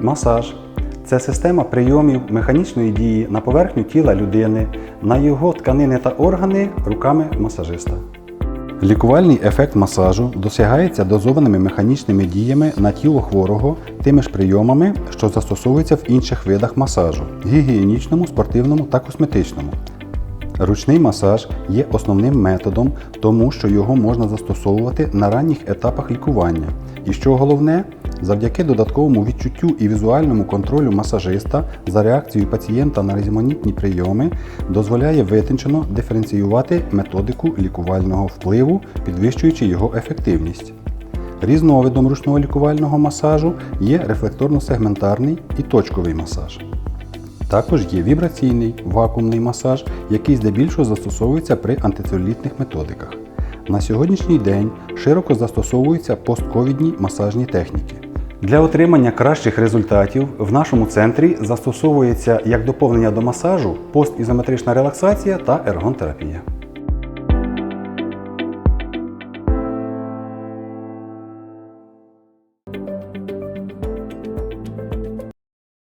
Масаж це система прийомів механічної дії на поверхню тіла людини, на його тканини та органи руками масажиста. Лікувальний ефект масажу досягається дозованими механічними діями на тіло хворого тими ж прийомами, що застосовуються в інших видах масажу гігієнічному, спортивному та косметичному. Ручний масаж є основним методом, тому що його можна застосовувати на ранніх етапах лікування. І що головне, завдяки додатковому відчуттю і візуальному контролю масажиста за реакцією пацієнта на різноманітні прийоми дозволяє витончено диференціювати методику лікувального впливу, підвищуючи його ефективність. Різновидом ручного лікувального масажу є рефлекторно-сегментарний і точковий масаж. Також є вібраційний вакуумний масаж, який здебільшого застосовується при антицелюлітних методиках. На сьогоднішній день широко застосовуються постковідні масажні техніки. Для отримання кращих результатів в нашому центрі застосовується як доповнення до масажу постізометрична релаксація та ергонтерапія.